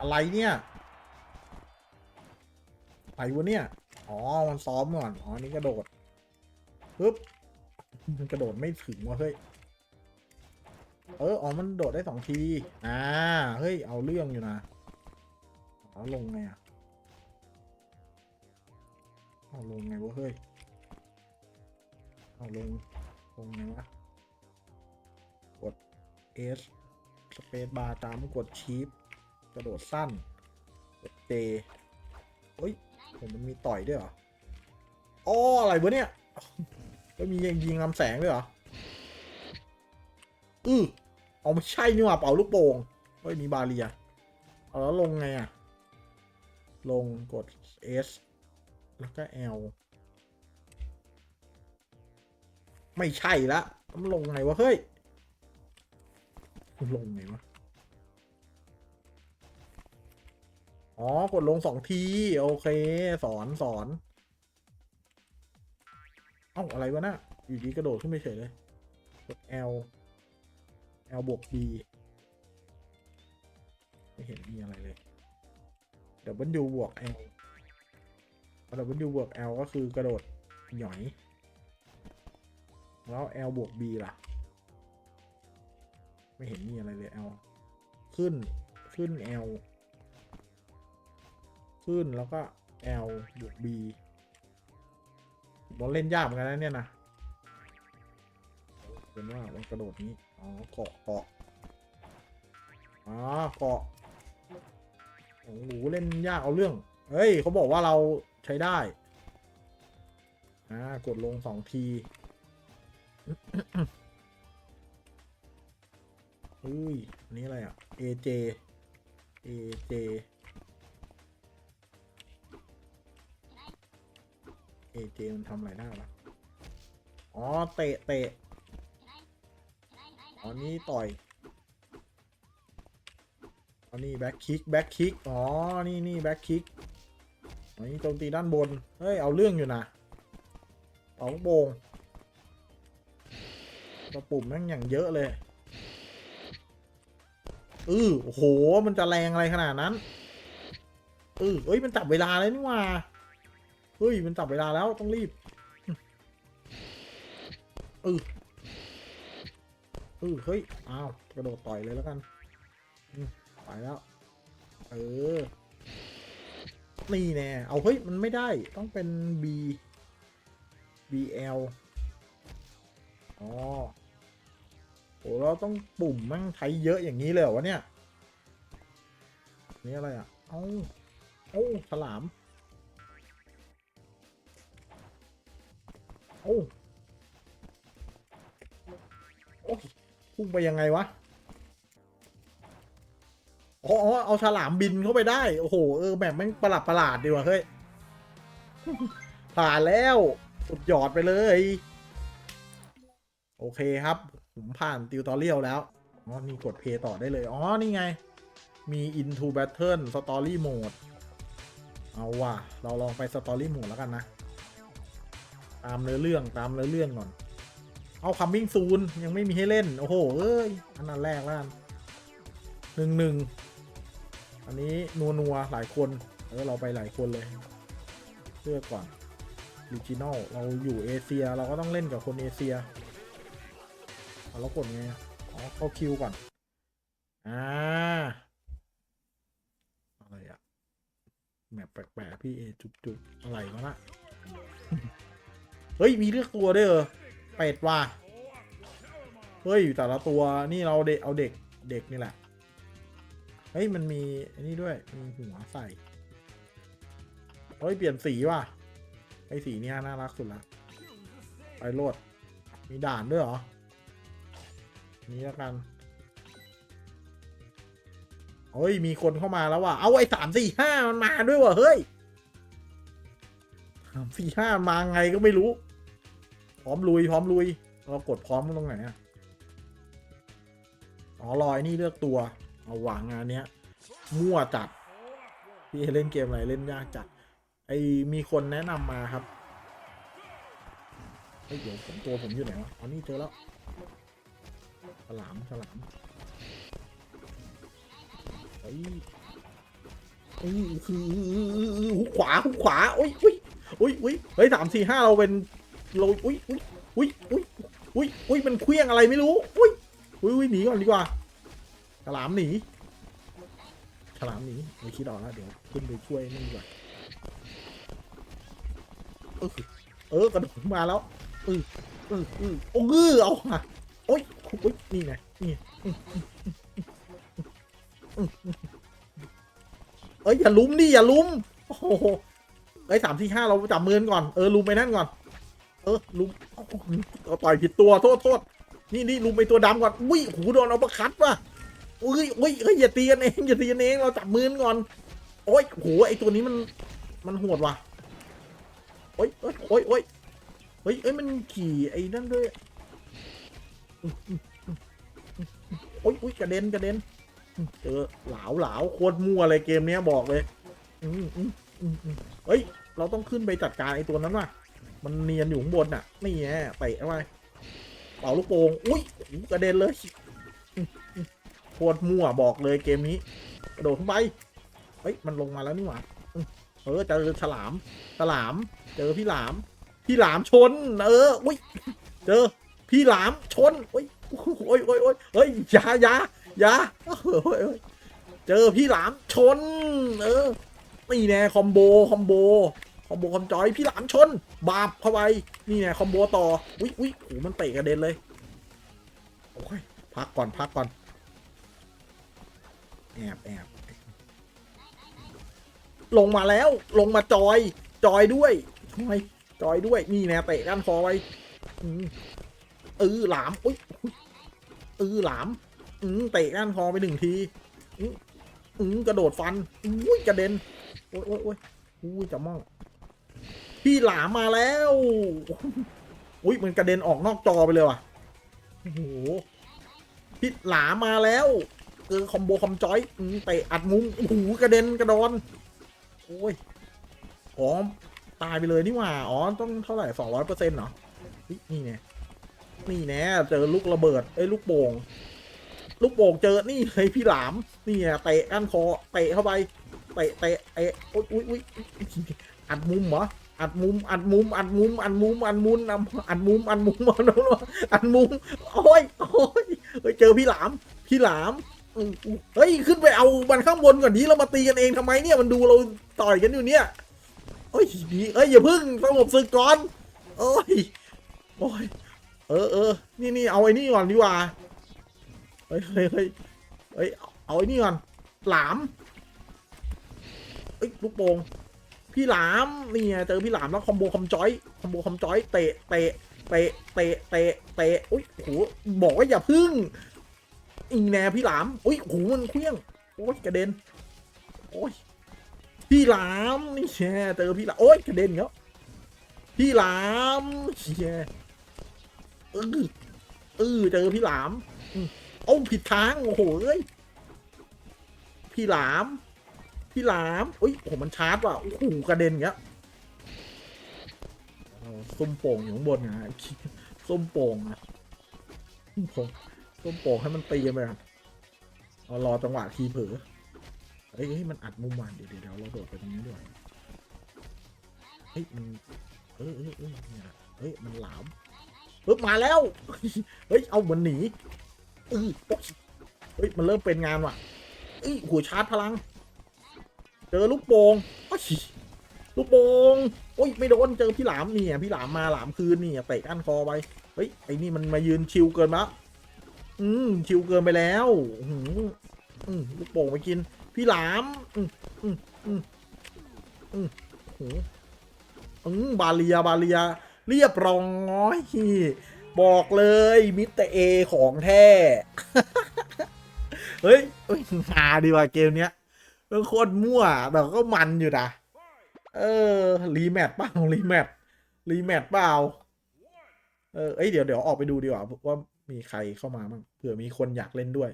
อะไรเนี่ยอะไรวะเนี่ย อ๋อ มันซ้อมก่อน อ๋อ นี่กระโดดปึ๊บ มันกระโดดไม่ถึงวะเฮ้ย เออ อ๋อ มันโดดได้สองที อ่า เฮ้ย เอาเรื่องอยู่นะเอาลงไงอะเอาลงไงวะเฮ้ย เอาลง ลงไงวะ กด S สเปซบาร์ตามกดชีฟ กระโดดสั้นเตเฮ้ยผมมันมีต่อยด้วยเหรออ๋ออะไรวะเนี่ยก็มียิงยิงลำแสงด้วยเหรออือเอาไม่ใช่นี่หว่าเป่าลูกโป่งเฮ้ยมีบาเรียเอาแล้วลงไงอะลงกด S แล้วก็ L ไม่ใช่ละมันลงไงวะเฮ้ยลงไงวะ อ๋อกดลงสองที โอเค สอนสอน เอ้า อะไรวะน่ะอยู่ดีกระโดดขึ้นไปเฉยเลยกด L L บวก B ไม่เห็นมีอะไรเลย W บวก L W บวก L ก็คือกระโดดหย่อย แล้ว L บวก B ล่ะ ไม่เห็นมีอะไรเลย L ขึ้นขึ้น L ขึ้นแล้วก็ L บวก B บอลเล่นยากเหมือนกันนะเนี่ยนะเป็นว่ามันกระโดดนี้ อ๋อ เกาะเกาะอ๋อ เกาะโอ้โหเล่นยากเอาเรื่อง เฮ้ย เขาบอกว่าเราใช้ได้ อ่า กดลงสองทีเฮ้ย อันนี้อะไรอะ AJ AJ AJ มันทำอะไรได้วะอ๋อ เตะเตะอ๋อนี่ต่อยอ๋อนี่แบ็คคิกแบ็คคิกอ๋อ นี่นี่แบ็คคิกอ๋อนี่โจมตีด้านบน เฮ้ย เอาเรื่องอยู่นะเป่าลูกโบงตัวปุ่มแม่งอย่างเยอะเลยออโอ้โห มันจะแรงอะไรขนาดนั้นเออเอ้ย มันจับเวลาแล้วนี่ว่า เฮ้ย มันจับเวลาแล้วต้องรีบเออเออเฮ้ย อ้าว กระโดดต่อยเลยแล้วกันไปแล้ว เออ นี่แน่ เอาเฮ้ย มันไม่ได้ ต้องเป็น B BL อ๋อโอ้เราต้องปุ่มมั่งใช้เยอะอย่างนี้เลยเหรอวะเนี่ย นี่อะไรอะ เอ้าเอ้าฉลาม โอ้โอ้พุ่งไปยังไงวะอ๋ออเอาฉลามบินเข้าไปได้ โอ้โห เออแบบม่งประหลาดประหลาดดีว่ะเฮ้ย ผ่านแล้ว สุดยอดไปเลย โอเคครับ ผมผ่านติวตอเรียลแล้ว อ๋อ นี่กดเพย์ต่อได้เลย อ๋อ นี่ไง มี into battle story mode เอาว่ะ เราลองไป story mode แล้วกันนะ ตามเนื้อเรื่องตามเนื้อเรื่องก่อน เอา coming soon ยังไม่มีให้เล่น โอ้โห เอ้ย อันนั้นแรกแล้วกันหนึ่งหนึ่งอันนี้นัวนัวหลายคนเออเราไปหลายคนเลยเลือกก่อน regional เราอยู่เอเชีย เราก็ต้องเล่นกับคนเอเชียเอาแล้วกดไงอ๋อเข้าคิวก่อน อ่า อะไรอะแมปแปลกๆพี่เอจุ๊บจุบอะไรวะน่ะ เฮ้ย มีเลือกตัวด้วยเหรอเป็ดว่ะเฮ้ยแต่ละตัวนี่เราเด็กเอาเด็กเด็กนี่แหละ เฮ้ย มันมีอันนี้ด้วย มีหัวใส่ เฮ้ย เปลี่ยนสีว่ะ ไอ้สีเนี้ยน่ารักสุดละไปโลด มีด่านด้วยเหรอ นี้แล้วกันเฮ้ย มีคนเข้ามาแล้วว่ะ เอาไอ้สามสี่ห้ามันมาด้วยว่ะ เฮ้ยสามสี่ห้ามาไงก็ไม่รู้ พร้อมลุยพร้อมลุย เรากดพร้อมตรงไหนอะอ๋อลอยนี่เลือกตัว เอาหวางงานเนี้ย มั่วจัดพี่เล่นเกมอะไรเล่นยากจัด ไอมีคนแนะนำมาครับเฮ้ยเดี๋ยวผมตัวผมอยู่ไหนวะอ๋อนี่เจอแล้วฉลามฉลามเฮ้ยอื้อหือหุกขวาหุกขวาโอ้ยอุ้ยอุ้ยอุ้ยเฮ้ยสามสี่ห้าเราเป็น เราอุ้ยอุ้ยอุ้ยอุ้ยอุ้ยอุ้ยมันเคลี้ยงอะไรไม่รู้อุ้ยอุ้ยอุ้ยหนีก่อนดีกว่าฉลามหนีฉลามหนีไม่คิดออกแล้วเดี๋ยวขึ้นไปช่วยนี่ดีกว่าเออเออกระโดดมาแล้วเออเออเออโอ้ยเอาอะโอ้ยโอ้ยนี่ไงนี่เอ้ยอย่าลุ้มดิอย่าลุ้มโอ้โหเอ้สามที่ห้าเราจับมือก่อนเออลุ้มไปนั่นก่อน เออลุมเอาต่อยผิดตัวโทษโทษนี่นี่ลุมไปตัวดำก่อนอุ้ยหูโดนเอาประคัดว่ะอุ้ยอุ้ยเฮ้ยอย่าตีกันเองอย่าตีกันเองเราจับมือก่อนโอ้ยโหไอตัวนี้มันมันโหดว่ะโอ้ยโอ้ยโอ้ยโอ้ยเฮ้ยเอ้ยมันขี่ไอ้นั่นด้วยโอ้ยโอ้ยกระเด็นกระเด็นเจอเหลาเหลาโคตรมั่วเลยเกมเนี้ยบอกเลยเฮ้ยเราต้องขึ้นไปจัดการไอ้ตัวนั้นว่ะ มันเนียนอยู่ข้างบนน่ะ นี่แหละเตะเข้าไปเป่าลูกโป่งอุ้ยกระเด็นเลยโคตรมั่วบอกเลยเกมนี้ กระโดดขึ้นไปเฮ้ยมันลงมาแล้วนี่หว่าเออเจอฉลาม ฉลาม เจอพี่หลาม พี่หลามชน เอออุ้ยเจอพี่หลามชนโอ้ยโอ้ยโอ้ยโอ้ยเฮ้ยยายายาโอ้ยโอ้ยโอ้ยเจอพี่หลามชน เออนี่แน่คอมโบคอมโบ อมโบคอมจอยพี่หลามชน บาบเข้าไปนี่แน่คอมโบต่ออุ้ยอุ้ยโหมันเตะกระเด็นเลยโอ้ยพักก่อนพักก่อนแอบแอบลงมาแล้วลงมาจอยจอยด้วยทำไมจอยด้วยนี่แน่เตะก้านคอไว้อืมเออหลามอุ้ยเออหลามอืมเตะก้านคอไปหนึ่งทีอืมอืมกระโดดฟันอุ้ยกระเด็นโอ้ยโอ้ยโอ้ยอุ้ยจะม่อง พี่หลามมาแล้ว อุ้ยมันกระเด็นออกนอกจอไปเลยว่ะ โอ้โห พี่หลามมาแล้วเออคอมโบคอมจอยอืมเตะอัดมุมโอ้โหกระเด็นกระดอน โอ้ยอ๋อตายไปเลยนี่หว่า อ๋อ ต้องเท่าไหร่สองร้อยเปอร์เซ็นต์เหรอเฮ้ยนี่ไงนี่แน่เจอลูกระเบิด เอ้ยลูกโป่ง ลูกโป่งเจอ นี่เลยพี่หลาม นี่ไงเตะก้านคอ เตะเข้าไป เตะเตะเตะอุ๊ยอุ๊ยอุ๊ยอัดมุมเหรอ อัดมุม อัดมุม อัดมุม อัดมุมอัดมุม อัดมุมอัดมุมอัดมุมโอ้ยโอ้ยเจอพี่หลาม พี่หลามเฮ้ยขึ้นไปเอามันข้างบนก่อนดีเรามาตีกันเองทำไมเนี่ยมันดูเราต่อยกันอยู่เนี่ยเฮ้ยเอ้ยอย่าพึ่งสงบศึกก่อนโอ้ยโอ้ยเออเออนี่นี่เอาไอ้นี่ก่อนดีกว่าเฮ้ยเฮ้ยเฮ้ยเฮ้ยเอาไอ้นี่ก่อนหลามเอ้ยลูกโป่ง พี่หลามนี่ไงเจอพี่หลามแล้วคอมโบคอมจอยคอมโบคอมจอยเตะเตะเตะเตะเตะเตะอุ้ยโหบอกว่าอย่าพึ่งอีแนพี่หลามอุ้ยโหมันเคลี้ยงโอ้ยกระเด็นโอ้ยพี่หลามนี่แช่เจอพี่หลามโอ้ยกระเด็นเนาะพี่หลามแช่เออเออเจอพี่หลามอืมเอ้าผิดทางโอ้โหเอ้ยพี่หลาม พี่หลามอุ้ยโอ้โหมันชาร์จว่ะโอ้โหกระเด็นเงี้ยส้มโป่งอยู่ข้างบนนะส้มโป่งนะส้มโป่งส้มโป่งให้มันตีกันไปก่อนเอารอจังหวะทีเผลอเฮ้ยมันอัดมุมมันเดี๋ยวเดี๋ยวเราโดดไปตรงนี้ด้วยเฮ้ยมันเออเออเออเนี่ยเฮ้ยมันหลามเฮ้ยมาแล้ว เฮ้ยเอามันหนีเออเฮ้ยมันเริ่มเป็นงานว่ะเอ้ยหัวชาร์จพลัง เจอลูกโป่งโอ้ยลูกโป่งโอ้ยไม่โดนเจอพี่หลามนี่อะพี่หลามมาหลามคืนนี่อะเตะก้านคอไปเฮ้ยไอ้นี่มันมายืนชิวเกินมาอืมชิวเกินไปแล้วอื้อหืออืมลูกโป่งไปกิน พี่หลามอืมอืมอืมอืมโอ้โหอืมบาเลียบาเลีย เรียบร้อยบอกเลยมิสเตรเอของแท้ เฮ้ยเฮ้ยฮาดีว่ะเกมเนี้ย มันโคตรมั่วแต่ก็มันอยู่นะ เออ รีแมทเปล่ารีแมทรีแมทเปล่า เออเอ้ยเดี๋ยวเดี๋ยวออกไปดูดีกว่าว่ามีใครเข้ามาบ้างเผื่อมีคนอยากเล่นด้วย